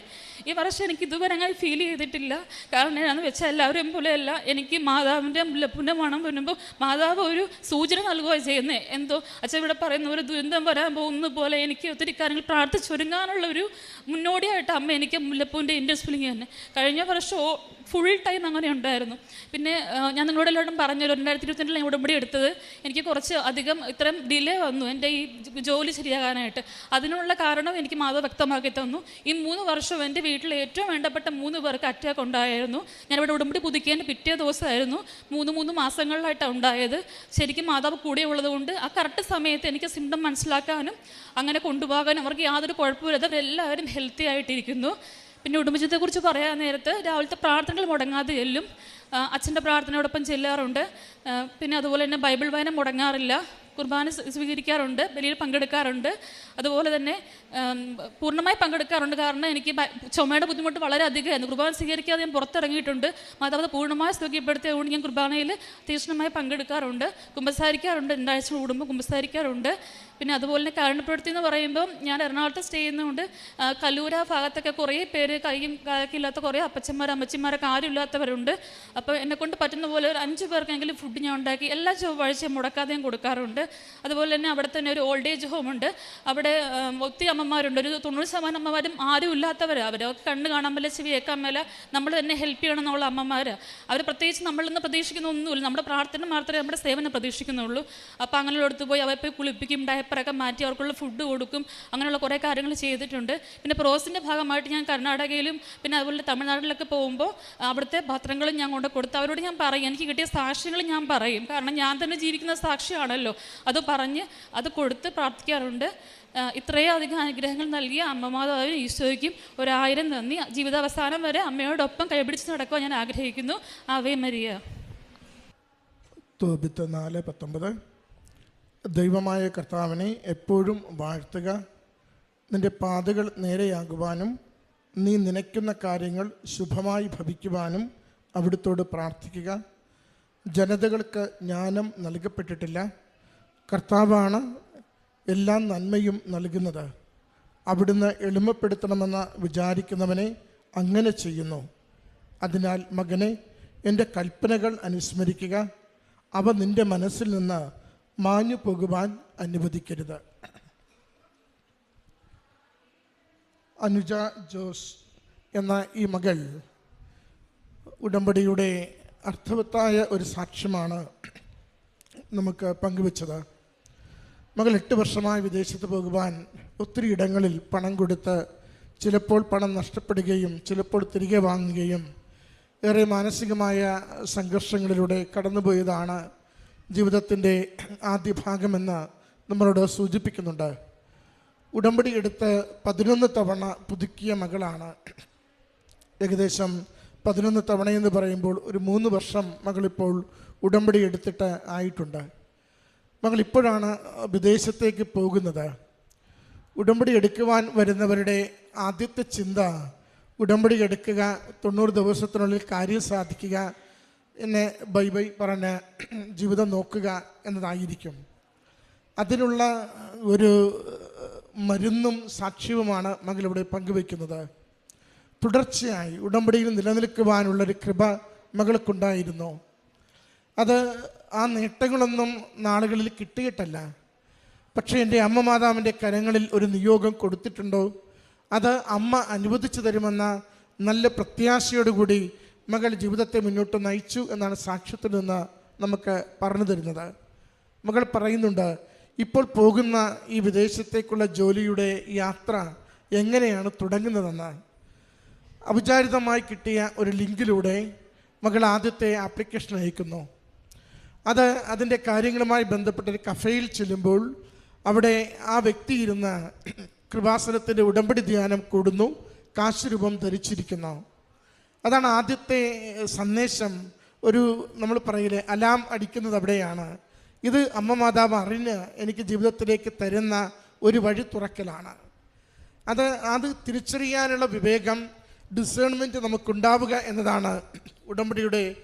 ഈ വർഷം എനിക്ക് ഇതുവരെ അങ്ങനെ ഫീൽ ചെയ്തിട്ടില്ല. കാരണം എന്നാന്ന് വെച്ചാൽ എല്ലാവരും പോലെയല്ല എനിക്ക് മാതാവിന്റെ മുല്ലപ്പൂവിന്റെ മണം വരുമ്പോൾ മാതാവ് ഒരു സൂചന നൽകുക ചെയ്യുന്നത് എന്തോ അച്ഛൻ ഇവിടെ പറയുന്ന ഒരു ദുരന്തം വരാൻ പോകുന്ന പോലെ എനിക്ക് ഒത്തിരി കാര്യങ്ങൾ പ്രാർത്ഥിച്ചൊരുങ്ങാനുള്ള ഒരു മുന്നോടിയായിട്ട് അമ്മ എനിക്ക് മുല്ലപ്പൂവിന്റെ ഫീലിംഗ് തന്നെ. കഴിഞ്ഞ വർഷം ഫുൾ ടൈം അങ്ങനെ ഉണ്ടായിരുന്നു. പിന്നെ ഞാൻ നിങ്ങളോട് എല്ലാവരും പറഞ്ഞു രണ്ടായിരത്തി ഇരുപത്തിരണ്ടിൽ ഞാൻ ഉടമ്പടി എടുത്തത്. എനിക്ക് കുറച്ച് അധികം ഇത്രയും ഡിലേ വന്നു. എന്റെ ഈ ജോലി ശരിയാകാനായിട്ട്. അതിനുള്ള കാരണം എനിക്ക് മാധവ് വ്യക്തമാക്കി തന്നു. ഈ മൂന്ന് വർഷം എന്റെ വീട്ടിൽ ഏറ്റവും വേണ്ടപ്പെട്ട മൂന്ന് പേർക്ക് അറ്റാക്ക് ഉണ്ടായിരുന്നു. ഞാനിവിടെ ഉടമ്പടി പുതുക്കിയതിന്റെ പിറ്റേ ദിവസമായിരുന്നു. മൂന്ന് മൂന്ന് മാസങ്ങളിലായിട്ടാണ് ഉണ്ടായത്. ശരിക്കും മാതാവ് കൂടെ ഉള്ളതുകൊണ്ട് ആ കറക്റ്റ് സമയത്ത് എനിക്ക് സിംറ്റം മനസ്സിലാക്കാനും അങ്ങനെ കൊണ്ടുപോകാനും അവർക്ക് യാതൊരു കുഴപ്പമില്ലാതെ അവരെല്ലാവരും ഹെൽത്തി ആയിട്ടിരിക്കുന്നു. പിന്നെ കുടുംബജീവിതത്തെക്കുറിച്ച് പറയാൻ നേരത്ത് രാവിലത്തെ പ്രാർത്ഥനകൾ മുടങ്ങാതെ ചെല്ലും. അച്ഛന്റെ പ്രാർത്ഥനയോടൊപ്പം ചെല്ലാറുണ്ട്. പിന്നെ അതുപോലെ തന്നെ ബൈബിൾ വായന മുടങ്ങാറില്ല. കുർബാന സ്വ- സ്വീകരിക്കാറുണ്ട്. ബലിയിൽ പങ്കെടുക്കാറുണ്ട്. അതുപോലെ തന്നെ പൂർണമായി പങ്കെടുക്കാറുണ്ട്. കാരണം എനിക്ക് ചുമയുടെ ബുദ്ധിമുട്ട് വളരെ അധികമായിരുന്നു. കുർബാന സ്വീകരിക്കാതെ ഞാൻ പുറത്തിറങ്ങിയിട്ടുണ്ട്. മാതാവ് പൂർണമായി സ്വീകരിപ്പെടുത്തിയതുകൊണ്ട് ഞാൻ കുർബാനയിൽ തീക്ഷ്ണമായി പങ്കെടുക്കാറുണ്ട്. കുമ്പസാരിക്കാറുണ്ട്. രണ്ടാഴ്ച കൂടുമ്പോൾ കുമ്പസാരിക്കാറുണ്ട്. പിന്നെ അതുപോലെ തന്നെ കാരണപ്പെടുത്തി എന്ന് പറയുമ്പോൾ ഞാൻ എറണാകുളത്ത് സ്റ്റേ ചെയ്യുന്നതുകൊണ്ട് കല്ലൂര ഭാഗത്തൊക്കെ കുറേ പേര് കൈയും കാലൊക്കെ ഇല്ലാത്ത കുറേ അപ്പച്ചന്മാർ അമ്മച്ചിമാരൊക്കെ ആരും ഇല്ലാത്തവരുണ്ട്. അപ്പോൾ എന്നെ കൊണ്ട് പറ്റുന്ന പോലെ ഒരു അഞ്ച് പേർക്കെങ്കിലും ഫുഡ് ഞാൻ ഉണ്ടാക്കി എല്ലാ ചൊവ്വാഴ്ചയും മുടക്കാതെ ഞാൻ കൊടുക്കാറുണ്ട്. അതുപോലെ തന്നെ അവിടെ തന്നെ ഒരു ഓൾഡ് ഏജ് ഹോമുണ്ട് അവിടെ ഒത്തിരി അമ്മമാരുണ്ട്. ഒരു തൊണ്ണൂറ് ശതമാനം അമ്മമാരും ആരും ഇല്ലാത്തവരാണ് അവരൊക്കെ കണ്ണ് കാണാൻ മേലെ ചെവി കേൾക്കാൻ മേല നമ്മൾ തന്നെ ഹെൽപ്പ് ചെയ്യണം എന്നുള്ള അമ്മമാർ അവർ പ്രത്യേകിച്ച് നമ്മളിൽ നിന്ന് പ്രതീക്ഷിക്കുന്ന ഒന്നുമില്ല. നമ്മുടെ പ്രാർത്ഥന മാത്രമേ നമ്മുടെ സേവനം പ്രതീക്ഷിക്കുന്നുള്ളൂ. അപ്പോൾ അങ്ങനെയുള്ള അടുത്ത് പോയി അവരെ പോയി കുളിപ്പിക്കും ഡയപ്പറൊക്കെ മാറ്റി അവർക്കുള്ള ഫുഡ് കൊടുക്കും അങ്ങനെയുള്ള കുറേ കാര്യങ്ങൾ ചെയ്തിട്ടുണ്ട്. പിന്നെ പ്രോസിന്റെ ഭാഗമായിട്ട് ഞാൻ കർണാടകയിലും പിന്നെ അതുപോലെ തമിഴ്നാട്ടിലൊക്കെ പോകുമ്പോൾ അവിടുത്തെ പത്രങ്ങളും ഞാൻ കൊണ്ട് കൊടുത്ത് അവരോട് ഞാൻ പറയും. എനിക്ക് കിട്ടിയ സാക്ഷ്യങ്ങൾ ഞാൻ പറയും. കാരണം ഞാൻ തന്നെ ജീവിക്കുന്ന സാക്ഷിയാണല്ലോ. അത് പറഞ്ഞ് അത് കൊടുത്ത് പ്രാർത്ഥിക്കാറുണ്ട്. ഇത്രയും അധികം അനുഗ്രഹങ്ങൾ നൽകിയ അമ്മമാതാവിനും ഈശോയ്ക്കും ഒരായിരം നന്ദി. ജീവിതാവസാനം വരെ അമ്മയോടൊപ്പം കൈപിടിച്ച് നടക്കുവാൻ ഞാൻ ആഗ്രഹിക്കുന്നു. Ave Maria. നാല് പത്തൊമ്പത്. ദൈവമായ കർത്താവിനെ എപ്പോഴും വാഴ്ത്തുക. നിന്റെ പാതകൾ നേരെയാകുവാനും നീ നനയ്ക്കുന്ന കാര്യങ്ങൾ ശുഭമായി ഭവിക്കുവാനും അവിടുത്തോട് പ്രാർത്ഥിക്കുക. ജനതകൾക്ക് ജ്ഞാനം നൽകപ്പെട്ടിട്ടില്ല. കർത്താവാണ് എല്ലാ നന്മയും നൽകുന്നത്. അവിടുന്ന് എളിമപ്പെടുത്തണമെന്ന് വിചാരിക്കുന്നവനെ അങ്ങനെ ചെയ്യുന്നു. അതിനാൽ മകനെ എന്റെ കൽപ്പനകൾ അനുസ്മരിക്കുക. അവ നിന്റെ മനസ്സിൽ നിന്ന് മാഞ്ഞു പോകുവാൻ അനുവദിക്കരുത്. അനുജ ജോസ് എന്ന ഈ മകൾ ഉടമ്പടിയുടെ അർത്ഥവത്തായ ഒരു സാക്ഷ്യമാണ് നമുക്ക് പങ്കുവച്ചത്. മകൾ എട്ട് വർഷമായി വിദേശത്ത് പോകുവാൻ ഒത്തിരി ഇടങ്ങളിൽ പണം കൊടുത്ത് ചിലപ്പോൾ പണം നഷ്ടപ്പെടുകയും ചിലപ്പോൾ തിരികെ വാങ്ങുകയും ഏറെ മാനസികമായ സംഘർഷങ്ങളിലൂടെ കടന്നുപോയതാണ് ജീവിതത്തിന്റെ ആദ്യ ഭാഗമെന്ന് നമ്മളോട് സൂചിപ്പിക്കുന്നുണ്ട്. ഉടമ്പടി എടുത്ത് പതിനൊന്ന് തവണ പുതുക്കിയ മകളാണ്. ഏകദേശം പതിനൊന്ന് തവണ എന്ന് പറയുമ്പോൾ ഒരു മൂന്ന് വർഷം മകളിപ്പോൾ ഉടമ്പടി എടുത്തിട്ട് ആയിട്ടുണ്ട്. മകൾ ഇപ്പോഴാണ് വിദേശത്തേക്ക് പോകുന്നത്. ഉടമ്പടി എടുക്കുവാൻ വരുന്നവരുടെ ആദ്യത്തെ ചിന്ത ഉടമ്പടി എടുക്കുക തൊണ്ണൂറ് ദിവസത്തിനുള്ളിൽ കാര്യം സാധിക്കുക എന്നെ ബൈ ബൈ പറഞ്ഞ് ജീവിതം നോക്കുക എന്നതായിരിക്കും. അതിനുള്ള ഒരു മരുന്നും സാക്ഷ്യവുമാണ് മകൾ ഇവിടെ പങ്കുവെക്കുന്നത് തുടർച്ചയായി ഉടമ്പടിയിൽ നിലനിൽക്കുവാനുള്ളൊരു കൃപ മകൾക്കുണ്ടായിരുന്നു. അത് ആ നേട്ടങ്ങളൊന്നും നാളുകളിൽ കിട്ടിയിട്ടല്ല. പക്ഷേ എന്റെ അമ്മ മാതാവിന്റെ കരങ്ങളിൽ ഒരു നിയോഗം കൊടുത്തിട്ടുണ്ടോ? അത് അമ്മ അനുവദിച്ചു തരുമെന്ന നല്ല പ്രത്യാശയോടുകൂടി മകൾ ജീവിതത്തെ മുന്നോട്ട് നയിച്ചു എന്നാണ് സാക്ഷ്യത്തിൽ നിന്ന് നമുക്ക് പറഞ്ഞു തരുന്നത്. മകൾ പറയുന്നുണ്ട് ഇപ്പോൾ പോകുന്ന ഈ വിദേശത്തേക്കുള്ള ജോലിയുടെ യാത്ര എങ്ങനെയാണ് തുടങ്ങുന്നതെന്ന്? അവിചാരിതമായി കിട്ടിയ ഒരു ലിങ്കിലൂടെ മകൾ ആദ്യത്തെ ആപ്ലിക്കേഷൻ അയക്കുന്നു. അത് അതിന്റെ കാര്യങ്ങളുമായി ബന്ധപ്പെട്ടൊരു കഫയിൽ ചെല്ലുമ്പോൾ അവിടെ ആ വ്യക്തി ഇരുന്ന് കൃപാസനത്തിന്റെ ഉടമ്പടി ധ്യാനം കൂടുന്നു കാശ് രൂപം ധരിച്ചിരിക്കുന്നു. അതാണ് ആദ്യത്തെ സന്ദേശം. ഒരു നമ്മൾ പറയില്ലേ അലാം അടിക്കുന്നത് അവിടെയാണ്. ഇത് അമ്മ മാതാവ് അറിഞ്ഞ് എനിക്ക് ജീവിതത്തിലേക്ക് തരുന്ന ഒരു വഴി തുറക്കലാണ്. അത് അത് തിരിച്ചറിയാനുള്ള വിവേകം ഡിസേൺമെന്റ് നമുക്കുണ്ടാവുക എന്നതാണ് ഉടമ്പടിയുടെ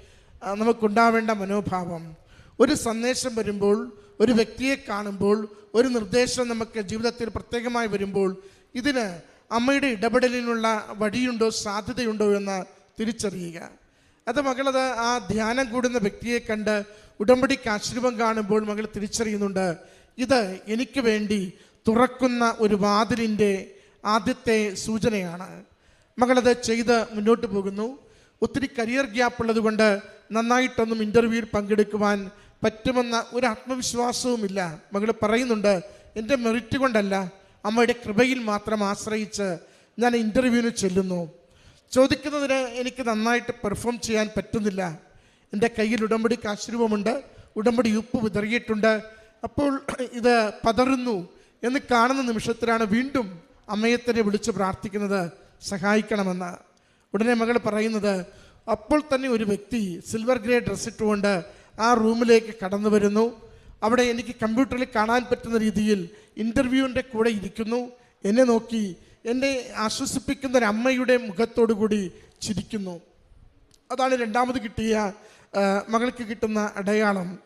നമുക്കുണ്ടാവേണ്ട മനോഭാവം. ഒരു സന്ദേശം വരുമ്പോൾ ഒരു വ്യക്തിയെ കാണുമ്പോൾ ഒരു നിർദ്ദേശം നമുക്ക് ജീവിതത്തിൽ പ്രത്യേകമായി വരുമ്പോൾ ഇതിന് അമ്മയുടെ ഇടപെടലിനുള്ള വഴിയുണ്ടോ സാധ്യതയുണ്ടോ എന്ന് തിരിച്ചറിയുക. അത് മകളത് ആ ധ്യാനം കൂടുന്ന വ്യക്തിയെ കണ്ട് ഉടമ്പടിക്ക് ആശ്രമം കാണുമ്പോൾ മകൾ തിരിച്ചറിയുന്നുണ്ട് ഇത് എനിക്ക് വേണ്ടി തുറക്കുന്ന ഒരു വാതിലിന്റെ ആദ്യത്തെ സൂചനയാണ്. മകളത് ചെയ്ത് മുന്നോട്ട് പോകുന്നു. ഒത്തിരി കരിയർ ഗ്യാപ്പ് ഉള്ളതുകൊണ്ട് നന്നായിട്ടൊന്നും ഇന്റർവ്യൂവിൽ പങ്കെടുക്കുവാൻ പറ്റുമെന്ന ഒരു ആത്മവിശ്വാസവുമില്ല. മകൾ പറയുന്നുണ്ട് എന്റെ മെറിറ്റ് കൊണ്ടല്ല അമ്മയുടെ കൃപയിൽ മാത്രം ആശ്രയിച്ച് ഞാൻ ഇന്റർവ്യൂവിന് ചെല്ലുന്നു. ചോദിക്കുന്നതിന് എനിക്ക് നന്നായിട്ട് പെർഫോം ചെയ്യാൻ പറ്റുന്നില്ല. എന്റെ കയ്യിൽ ഉടമ്പടി കാശ്രൂപമുണ്ട്. ഉടമ്പടി ഉപ്പ് വിതറിയിട്ടുണ്ട്. അപ്പോൾ ഇത് പതറുന്നു എന്ന് കാണുന്ന നിമിഷത്തിലാണ് വീണ്ടും അമ്മയെ തന്നെ വിളിച്ച് പ്രാർത്ഥിക്കുന്നത്. സഹായിക്കണമെന്ന്. ഉടനെ മകൾ പറയുന്നത് അപ്പോൾ തന്നെ ഒരു വ്യക്തി സിൽവർ ഗ്രേ ഡ്രസ് ഇട്ടുകൊണ്ട് ആ റൂമിലേക്ക് കടന്നു വരുന്നു. അവിടെ എനിക്ക് കമ്പ്യൂട്ടറിൽ കാണാൻ പറ്റുന്ന രീതിയിൽ ഇന്റർവ്യൂവിന്റെ കൂടെ ഇരിക്കുന്നു. എന്നെ നോക്കി എന്നെ ആശ്വസിപ്പിക്കുന്ന ഒരു അമ്മയുടെ മുഖത്തോടു കൂടി ചിരിക്കുന്നു. അതാണ് രണ്ടാമത് കിട്ടിയ മകൾക്ക് കിട്ടുന്ന അടയാളം.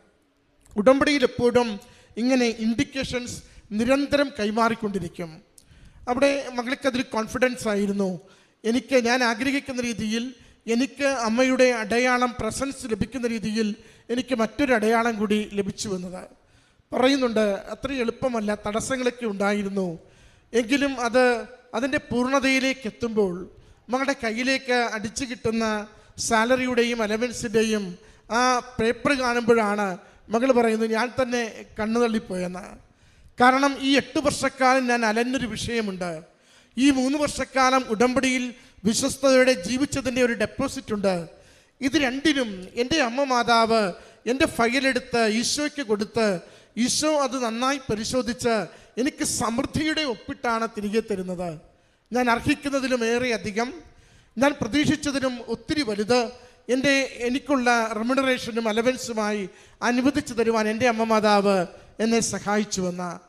ഉടമ്പടിയിൽ എപ്പോഴും ഇങ്ങനെ ഇൻഡിക്കേഷൻസ് നിരന്തരം കൈമാറിക്കൊണ്ടിരിക്കും. അവിടെ മകൾക്കതൊരു കോൺഫിഡൻസ് ആയിരുന്നു. എനിക്ക് ഞാൻ ആഗ്രഹിക്കുന്ന രീതിയിൽ എനിക്ക് അമ്മയുടെ അടയാളം പ്രസൻസ് ലഭിക്കുന്ന രീതിയിൽ എനിക്ക് മറ്റൊരു അടയാളം കൂടി ലഭിച്ചു വന്നത്. പറയുന്നുണ്ട് അത്ര എളുപ്പമല്ല തടസ്സങ്ങളൊക്കെ ഉണ്ടായിരുന്നു. എങ്കിലും അത് അതിന്റെ പൂർണതയിലേക്ക് എത്തുമ്പോൾ മകളുടെ കയ്യിലേക്ക് അടിച്ചു കിട്ടുന്ന സാലറിയുടെയും അലവൻസിന്റെയും ആ പേപ്പർ കാണുമ്പോഴാണ് മകൾ പറയുന്നത് ഞാൻ തന്നെ കണ്ണു തള്ളിപ്പോയെന്ന്. കാരണം ഈ എട്ട് വർഷക്കാലം ഞാൻ അലഞ്ഞൊരു വിഷയമുണ്ട്. ഈ മൂന്ന് വർഷക്കാലം ഉടമ്പടിയിൽ വിശ്വസ്തയോടെ ജീവിച്ചതിന്റെ ഒരു ഡെപ്പോസിറ്റ് ഉണ്ട്. ഇത് രണ്ടിനും എന്റെ അമ്മ മാതാവ് എന്റെ ഫയലെടുത്ത് ഈശോയ്ക്ക് കൊടുത്ത് ഈശോ അത് നന്നായി പരിശോധിച്ച് എനിക്ക് സമൃദ്ധിയുടെ ഒപ്പിട്ടാണ് തിരികെ തരുന്നത്. ഞാൻ അർഹിക്കുന്നതിലും ഏറെ അധികം. ഞാൻ പ്രതീക്ഷിച്ചതിനും ഒത്തിരി വലുത്. എന്റെ എനിക്കുള്ള റെമുണറേഷനും അലവൻസുമായി അനുവദിച്ചു തരുവാൻ എന്റെ അമ്മ മാതാവ് എന്നെ സഹായിച്ചു വന്ന.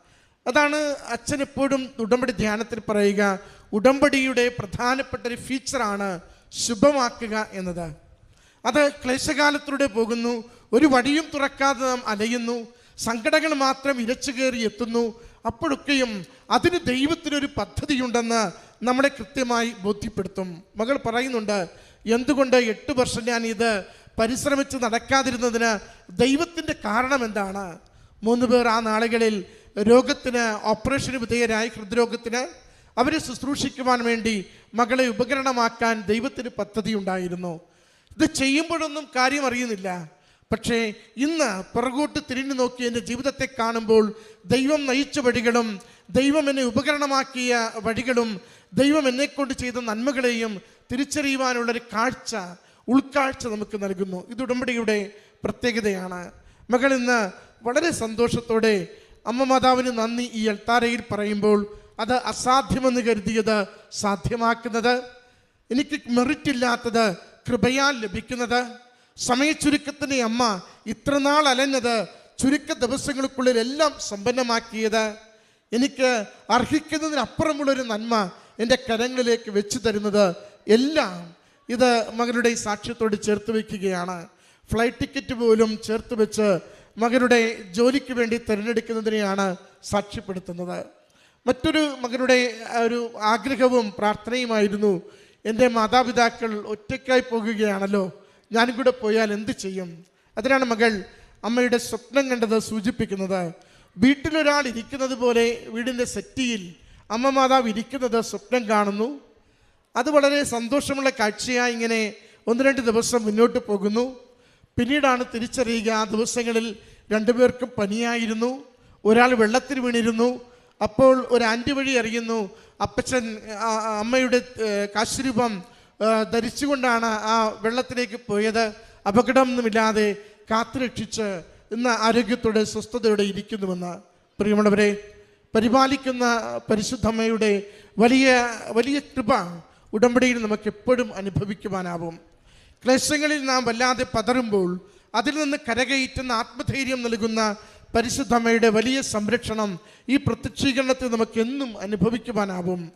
അതാണ് അച്ഛൻ എപ്പോഴും ഉടമ്പടി ധ്യാനത്തിൽ പറയുക ഉടമ്പടിയുടെ പ്രധാനപ്പെട്ട ഒരു ഫീച്ചറാണ് ശുഭമാക്കുക എന്നത്. അത് ക്ലേശകാലത്തിലൂടെ പോകുന്നു ഒരു വടിയും തുറക്കാതെ നാം അലയുന്നു സങ്കടങ്ങൾ മാത്രം ഇരച്ചു കയറി എത്തുന്നു. അപ്പോഴൊക്കെയും അതിന് ദൈവത്തിനൊരു പദ്ധതിയുണ്ടെന്ന് നമ്മളെ കൃത്യമായി ബോധ്യപ്പെടുത്തും. മകൾ പറയുന്നുണ്ട് എന്തുകൊണ്ട് എട്ട് വർഷം ഞാൻ ഇത് പരിശ്രമിച്ച് നടക്കാതിരുന്നതിന് ദൈവത്തിന്റെ കാരണം എന്താണ്? മൂന്ന് പേർ ആ നാളുകളിൽ രോഗത്തിന് ഓപ്പറേഷന് വിധേയരായി ഹൃദ്രോഗത്തിന് അവരെ ശുശ്രൂഷിക്കുവാൻ വേണ്ടി മകളെ ഉപകരണമാക്കാൻ ദൈവത്തിന് പദ്ധതി ഉണ്ടായിരുന്നു ഇത് ചെയ്യുമ്പോഴൊന്നും കാര്യം അറിയുന്നില്ല. പക്ഷേ ഇന്ന് പുറകോട്ട് തിരിഞ്ഞു നോക്കി എന്റെ ജീവിതത്തെ കാണുമ്പോൾ ദൈവം നയിച്ച വഴികളും ദൈവം എന്നെ ഉപകരണമാക്കിയ വഴികളും ദൈവം എന്നെക്കൊണ്ട് ചെയ്ത നന്മകളെയും തിരിച്ചറിയുവാനുള്ളൊരു കാഴ്ച ഉൾക്കാഴ്ച നമുക്ക് നൽകുന്നു. ഇത് ഉടമ്പടിയുടെ പ്രത്യേകതയാണ്. മകൾ ഇന്ന് വളരെ സന്തോഷത്തോടെ അമ്മ മാതാവിന് നന്ദി ഈ എൽത്താരയിൽ പറയുമ്പോൾ അത് അസാധ്യമെന്ന് കരുതിയത് സാധ്യമാക്കുന്നത് എനിക്ക് മെറിറ്റ് ഇല്ലാത്തത് കൃപയാൽ ലഭിക്കുന്നത് സമയച്ചുരുക്കത്തിന്റെ അമ്മ ഇത്രനാൾ അലഞ്ഞത് ചുരുക്ക ദിവസങ്ങൾക്കുള്ളിൽ എല്ലാം സമ്പന്നമാക്കിയത്. എനിക്ക് അർഹിക്കുന്നതിനപ്പുറമുള്ളൊരു നന്മ എന്റെ കരങ്ങളിലേക്ക് വെച്ച് തരുന്നത് എല്ലാം ഇത് മകളുടെ ഈ സാക്ഷ്യത്തോട് ചേർത്ത് വയ്ക്കുകയാണ്. ഫ്ലൈറ്റ് ടിക്കറ്റ് പോലും ചേർത്ത് വെച്ച് മകനുടെ ജോലിക്ക് വേണ്ടി തിരഞ്ഞെടുക്കുന്നതിനെയാണ് സാക്ഷ്യപ്പെടുത്തുന്നത്. മറ്റൊരു മകനുടെ ഒരു ആഗ്രഹവും പ്രാർത്ഥനയുമായിരുന്നു എന്റെ മാതാപിതാക്കൾ ഒറ്റയ്ക്കായി പോകുകയാണല്ലോ. ഞാനും കൂടെ പോയാൽ എന്ത് ചെയ്യും? അതിനാണ് മകൾ അമ്മയുടെ സ്വപ്നം കണ്ടത് സൂചിപ്പിക്കുന്നത്. വീട്ടിലൊരാൾ ഇരിക്കുന്നത് പോലെ വീടിന്റെ സെറ്റിയിൽ അമ്മ മാതാവ് ഇരിക്കുന്നത് സ്വപ്നം കാണുന്നു. അത് വളരെ സന്തോഷമുള്ള കാഴ്ചയായി ഇങ്ങനെ ഒന്ന് രണ്ട് ദിവസം മുന്നോട്ട് പോകുന്നു. പിന്നീടാണ് തിരിച്ചറിയുക ആ ദിവസങ്ങളിൽ രണ്ടുപേർക്കും പനിയായിരുന്നു. ഒരാൾ വെള്ളത്തിൽ വീണിരുന്നു. അപ്പോൾ ഒരു ആന്റി വഴി അറിയുന്നു അപ്പച്ചൻ അമ്മയുടെ കാശുരൂപം ധരിച്ചുകൊണ്ടാണ് ആ വെള്ളത്തിലേക്ക് പോയത്. അപകടമൊന്നുമില്ലാതെ കാത്തുരക്ഷിച്ച് ഇന്ന് ആരോഗ്യത്തോടെ സ്വസ്ഥതയോടെ ഇരിക്കുന്നുവെന്ന് പ്രിയമുള്ളവരെ പരിപാലിക്കുന്ന പരിശുദ്ധമ്മയുടെ വലിയ വലിയ കൃപ ഉടമ്പടിയിൽ നമുക്ക് എപ്പോഴും അനുഭവിക്കുവാനാവും. ക്ലേശങ്ങളിൽ നാം വല്ലാതെ പതറുമ്പോൾ അതിൽ നിന്ന് കരകയറ്റുന്ന ആത്മധൈര്യം നൽകുന്ന പരിശുദ്ധമ്മയുടെ വലിയ സംരക്ഷണം ഈ പ്രത്യക്ഷീകരണത്തിൽ നമുക്ക് എന്നും അനുഭവിക്കുവാനാവും.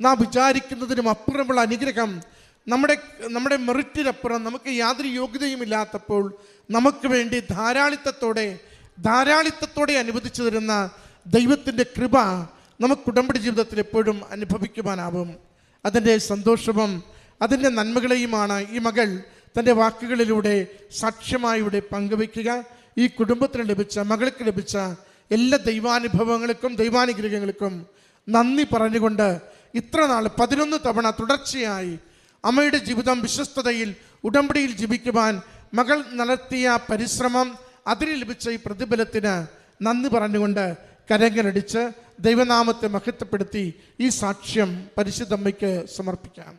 നാം വിചാരിക്കുന്നതിനും അപ്പുറമുള്ള അനുഗ്രഹം നമ്മുടെ നമ്മുടെ മെറിറ്റിനപ്പുറം നമുക്ക് യാതൊരു യോഗ്യതയുമില്ലാത്തപ്പോൾ നമുക്ക് വേണ്ടി ധാരാളിത്തത്തോടെ ധാരാളിത്തത്തോടെ അനുവദിച്ചു തരുന്ന ദൈവത്തിന്റെ കൃപ നമുക്ക് ഉടമ്പടി ജീവിതത്തിൽ എപ്പോഴും അനുഭവിക്കുവാനാവും. അതിന്റെ സന്തോഷവും അതിന്റെ നന്മകളെയുമാണ് ഈ മകൾ തന്റെ വാക്കുകളിലൂടെ സാക്ഷ്യമായി ഇവിടെ പങ്കുവയ്ക്കുക. ഈ കുടുംബത്തിന് ലഭിച്ച മകൾക്ക് ലഭിച്ച എല്ലാ ദൈവാനുഭവങ്ങൾക്കും ദൈവാനുഗ്രഹങ്ങൾക്കും നന്ദി പറഞ്ഞുകൊണ്ട് ഇത്ര നാൾ പതിനൊന്ന് തവണ തുടർച്ചയായി അമ്മയുടെ ജീവിതം വിശ്വസ്തതയിൽ ഉടമ്പടിയിൽ ജീവിക്കുവാൻ മകൾ നടത്തിയ പരിശ്രമം അതിന് ലഭിച്ച ഈ പ്രതിഫലത്തിന് നന്ദി പറഞ്ഞുകൊണ്ട് കരങ്ങളടിച്ച് ദൈവനാമത്തെ മഹത്വപ്പെടുത്തി ഈ സാക്ഷ്യം പരിശുദ്ധമ്മയ്ക്ക് സമർപ്പിക്കാം.